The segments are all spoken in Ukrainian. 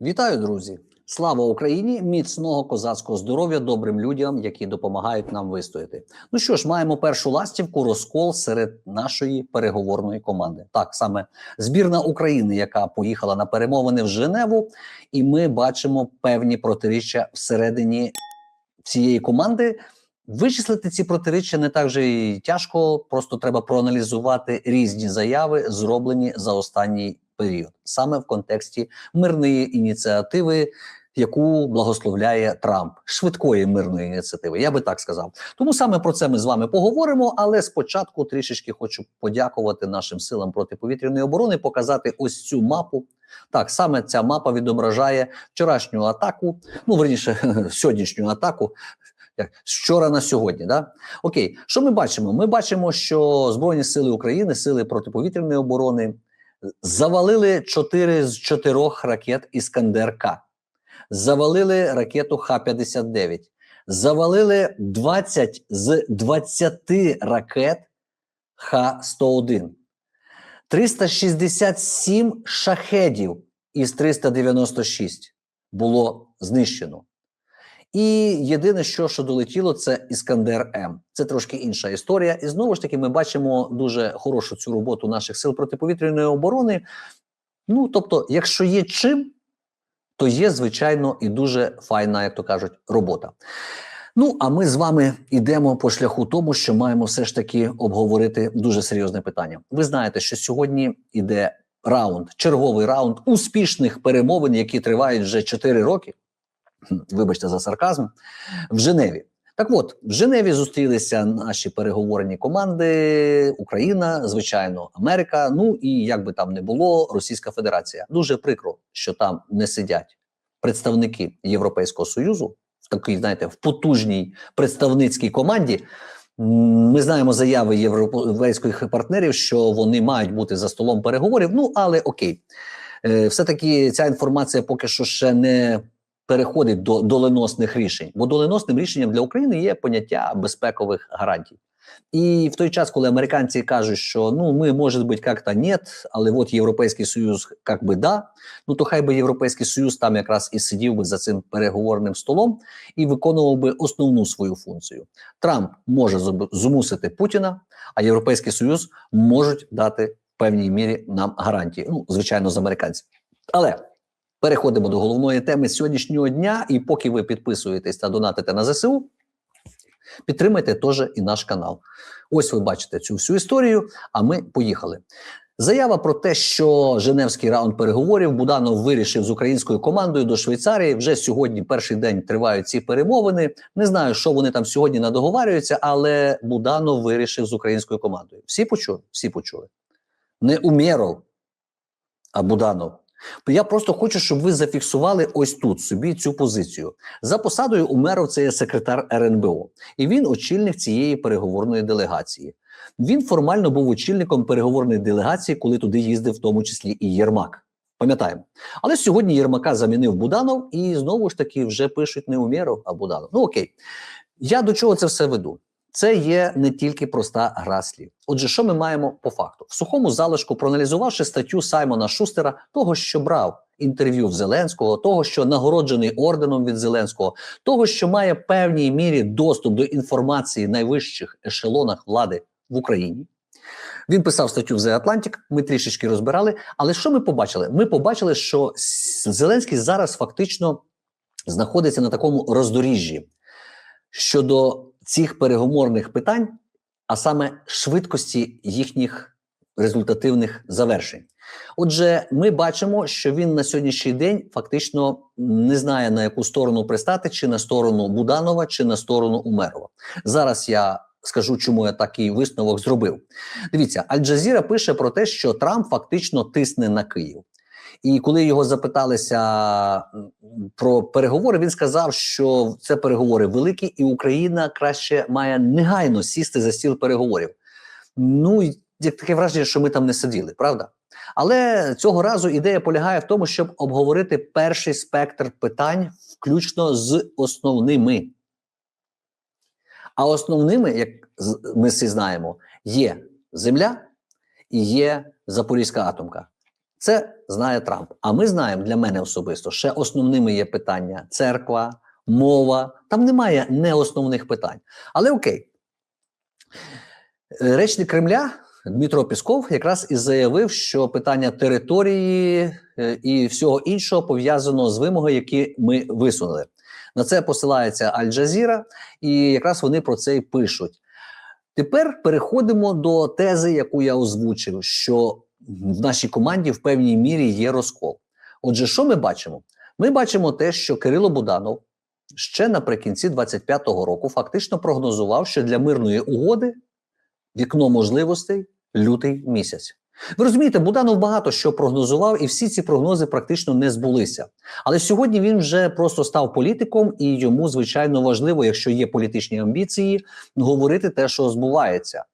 Вітаю, друзі! Слава Україні! Міцного козацького здоров'я добрим людям, які допомагають нам вистояти. Ну що ж, маємо першу ластівку розкол серед нашої переговорної команди. Так саме збірна України, яка поїхала на перемовини в Женеву, і ми бачимо певні протиріччя всередині цієї команди. Вичислити ці протиріччя не так же і тяжко, просто треба проаналізувати різні заяви, зроблені за останній період, саме в контексті мирної ініціативи, яку благословляє Трамп, швидкої мирної ініціативи. Я би так сказав. Тому саме про це ми з вами поговоримо. Але спочатку трішечки хочу подякувати нашим силам протиповітряної оборони, показати ось цю мапу. Так, саме ця мапа відображає вчорашню атаку, ну верніше сьогоднішню атаку. Як вчора на сьогодні, да окей, що ми бачимо? Ми бачимо, що Збройні сили України, сили протиповітряної оборони завалили 4 з 4 ракет Іскандер К, завалили ракету Х-59, завалили 20 з 20 ракет Х-101, 367 шахедів із 396 було знищено. І єдине, що що долетіло, це Іскандер М. Це трошки інша історія. І знову ж таки, ми бачимо дуже хорошу цю роботу наших сил протиповітряної оборони. Ну тобто, якщо є чим, то є звичайно і дуже файна, як то кажуть, робота. Ну а ми з вами йдемо по шляху тому, що маємо все ж таки обговорити дуже серйозне питання. Ви знаєте, що сьогодні йде раунд, черговий раунд успішних перемовин, які тривають вже 4 роки вибачте за сарказм, в Женеві. Так от, в Женеві зустрілися наші переговорні команди, Україна, звичайно, Америка. Ну і як би там не було, Російська Федерація. Дуже прикро, що там не сидять представники Європейського Союзу в такій, знаєте, в потужній представницькій команді. Ми знаємо заяви європейських партнерів, що вони мають бути за столом переговорів. Ну але окей, е, все таки ця інформація поки що ще не переходить до доленосних рішень, бо доленосним рішенням для України є поняття безпекових гарантій. І в той час, коли американці кажуть, що ну ми може бути як-то нет, але от Європейський Союз як би да, ну то хай би Європейський Союз там якраз і сидів би за цим переговорним столом і виконував би основну свою функцію. Трамп може змусити Путіна, а Європейський Союз можуть дати в певній мірі нам гарантії. Ну, звичайно, з американців. Але Переходимо до головної теми сьогоднішнього дня. І поки ви підписуєтесь та донатите на ЗСУ, підтримайте теж і наш канал. Ось ви бачите цю всю історію. А ми поїхали. Заява про те, що Женевський раунд переговорів Буданов вирішив з українською командою до Швейцарії. Вже сьогодні перший день тривають ці перемовини. Не знаю, що вони там сьогодні надоговарюються, але Буданов вирішив з українською командою. Всі почули? Всі почули. Не Умєров, а Буданов. Я просто хочу, щоб ви зафіксували ось тут собі цю позицію. За посадою Умеров це є секретар РНБО, і він очільник цієї переговорної делегації. Він формально був очільником переговорної делегації, коли туди їздив, в тому числі і Єрмак. Пам'ятаємо, але сьогодні Єрмака замінив Буданов, і знову ж таки вже пишуть не Умєров, а Буданов. Ну окей, я до чого це все веду? Це є не тільки проста гра слів. Отже, що ми маємо по факту? В сухому залишку, проаналізувавши статтю Саймона Шустера, того, що брав інтерв'ю в Зеленського, того, що нагороджений орденом від Зеленського, того, що має певній мірі доступ до інформації найвищих ешелонах влади в Україні. Він писав статтю в The Atlantic, Ми трішечки розбирали. Але що ми побачили? Ми побачили, що Зеленський зараз фактично знаходиться на такому роздоріжжі щодо цих переговорних питань, а саме швидкості їхніх результативних завершень. Отже, ми бачимо, що він на сьогоднішній день фактично не знає на яку сторону пристати, чи на сторону Буданова, чи на сторону Умерова. Зараз я скажу, чому я такий висновок зробив. Дивіться, Аль-Джазіра пише про те, що Трамп фактично тисне на Київ. І коли його запиталися про переговори, він сказав, що це переговори великі, і Україна краще має негайно сісти за стіл переговорів. Ну як таке враження, що ми там не сиділи, правда? Але цього разу ідея полягає в тому, щоб обговорити перший спектр питань, включно з основними. А основними, як ми всі знаємо, є земля і є Запорізька атомка. Це знає Трамп. А ми знаємо для мене особисто ще основними є питання: церква, мова. Там немає неосновних питань. Але окей, Е, речник Кремля Дмитро Пісков якраз і заявив, що питання території е, і всього іншого пов'язано з вимогою, які ми висунули. На це посилається Аль-Джазіра, і якраз вони про це й пишуть. Тепер переходимо до тези, яку я озвучив, що в нашій команді в певній мірі є розкол. Отже, що ми бачимо? Ми бачимо те, що Кирило Буданов ще наприкінці 25-го року фактично прогнозував, що для мирної угоди вікно можливостей лютий місяць. Ви розумієте, Буданов багато що прогнозував, і всі ці прогнози практично не збулися. Але сьогодні він вже просто став політиком, і йому звичайно важливо, якщо є політичні амбіції, говорити те, що збувається.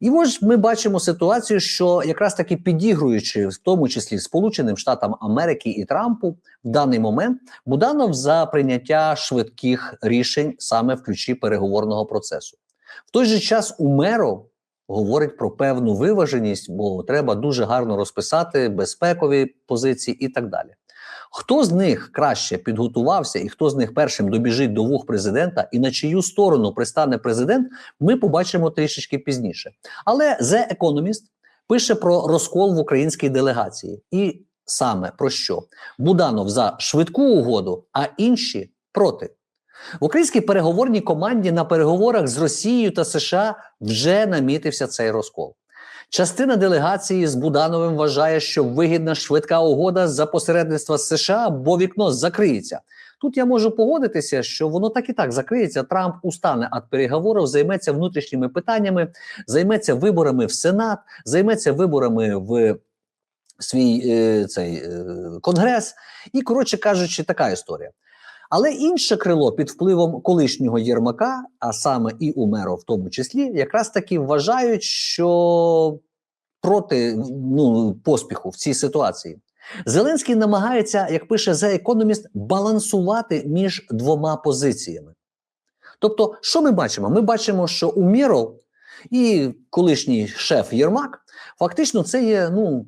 І ось ми бачимо ситуацію, що якраз таки підігруючи, в тому числі Сполученим Штатам Америки і Трампу, в даний момент Буданов за прийняття швидких рішень саме в ключі переговорного процесу. В той же час Умеров говорить про певну виваженість, бо треба дуже гарно розписати безпекові позиції і так далі. Хто з них краще підготувався, і хто з них першим добіжить до вух президента, і на чию сторону пристане президент, ми побачимо трішечки пізніше. Але The Economist пише про розкол в українській делегації, і саме про що Буданов за швидку угоду, а інші проти. В українській переговорній команді на переговорах з Росією та США вже намітився цей розкол. Частина делегації з Будановим вважає, що вигідна швидка угода за посередництва США, бо вікно закриється. Тут я можу погодитися, що воно так і так закриється. Трамп устане від переговорів, займеться внутрішніми питаннями, займеться виборами в Сенат, займеться виборами в свій е, цей е, конгрес. І коротше кажучи, така історія. Але інше крило під впливом колишнього Єрмака, а саме і Умеров в тому числі, якраз таки вважають, що проти ну, поспіху в цій ситуації Зеленський намагається, як пише The Economist, балансувати між двома позиціями. Тобто, що ми бачимо? Ми бачимо, що Умєров і колишній шеф Єрмак фактично це є ну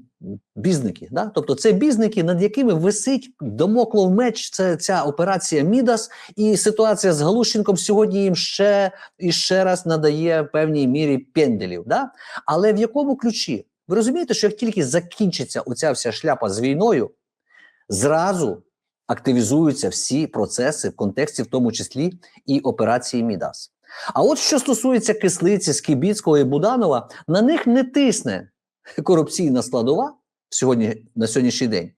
бізники. Да? Тобто це бізники, над якими висить домоклов меч. Це ця операція Мідас, і ситуація з Галущенком сьогодні їм ще і ще раз надає в певній мірі пенделів. Да? Але в якому ключі? Ви розумієте, що як тільки закінчиться оця вся шляпа з війною, зразу активізуються всі процеси в контексті, в тому числі і операції Мідас. А от що стосується кислиці, Скібіцького і Буданова, на них не тисне корупційна складова сьогодні, на сьогоднішній день.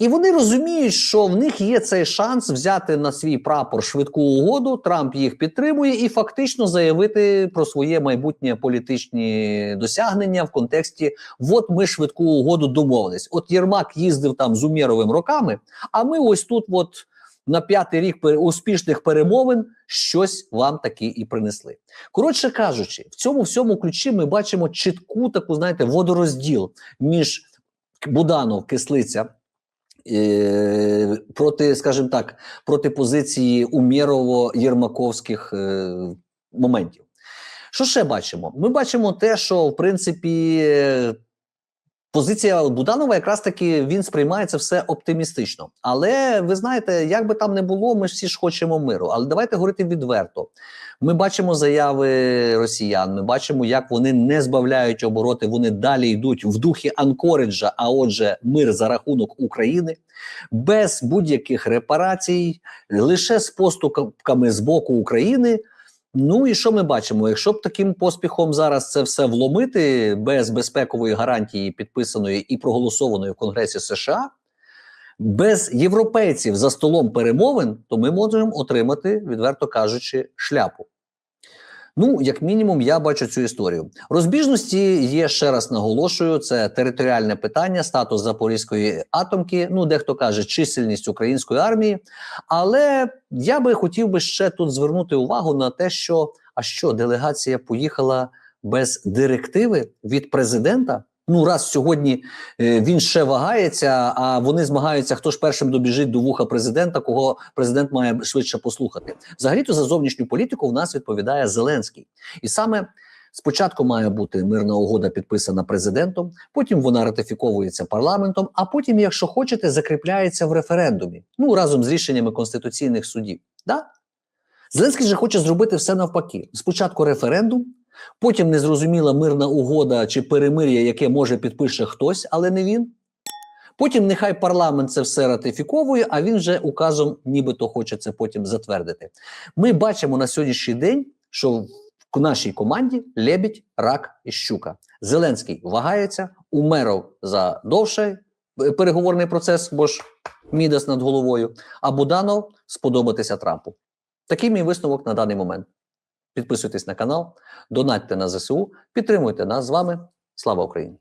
І вони розуміють, що в них є цей шанс взяти на свій прапор швидку угоду. Трамп їх підтримує і фактично заявити про своє майбутнє політичні досягнення в контексті: от ми швидку угоду домовились. От Єрмак їздив там з Умєровим роками, а ми ось тут, от на п'ятий рік успішних перемовин, щось вам таки і принесли. Коротше кажучи, в цьому всьому ключі ми бачимо чітку таку, знаєте, водорозділ між Буданов, Кислиця. Е, проти, скажімо так, проти позиції умєрово-єрмаковських е, моментів. Що ще бачимо? Ми бачимо те, що в принципі позиція Буданова якраз таки він сприймає це все оптимістично. Але ви знаєте, як би там не було, ми ж всі ж хочемо миру. Але давайте говорити відверто. Ми бачимо заяви росіян. Ми бачимо, як вони не збавляють обороти. Вони далі йдуть в духі Анкориджа. А отже, мир за рахунок України без будь-яких репарацій, лише з поступками з боку України. Ну і що ми бачимо? Якщо б таким поспіхом зараз це все вломити без безпекової гарантії, підписаної і проголосованої в Конгресі США, без європейців за столом перемовин, то ми можемо отримати, відверто кажучи, шляпу. Ну, як мінімум, я бачу цю історію. Розбіжності є ще раз наголошую: це територіальне питання, статус Запорізької атомки. Ну, дехто каже, чисельність української армії. Але я би хотів би ще тут звернути увагу на те, що а що делегація поїхала без директиви від президента. Ну, раз сьогодні е, він ще вагається, а вони змагаються, хто ж першим добіжить до вуха президента, кого президент має швидше послухати. Взагалі-то за зовнішню політику в нас відповідає Зеленський, і саме Спочатку має бути мирна угода підписана президентом, потім вона ратифіковується парламентом, а потім, якщо хочете, закріпляється в референдумі. Ну разом з рішеннями конституційних судів. Да? Зеленський же хоче зробити все навпаки: спочатку референдум, потім незрозуміла мирна угода чи перемир'я, яке може підпише хтось, але не він. Потім нехай парламент це все ратифіковує, а він вже указом нібито хоче це потім затвердити. Ми бачимо на сьогоднішній день, що в нашій команді лебідь, рак і щука. Зеленський вагається, Умеров за довший е, переговорний процес, бо ж Мідас над головою, а Буданов сподобатися Трампу. Такий мій висновок на даний момент. Підписуйтесь на канал, донатьте на ЗСУ, підтримуйте нас з вами. Слава Україні!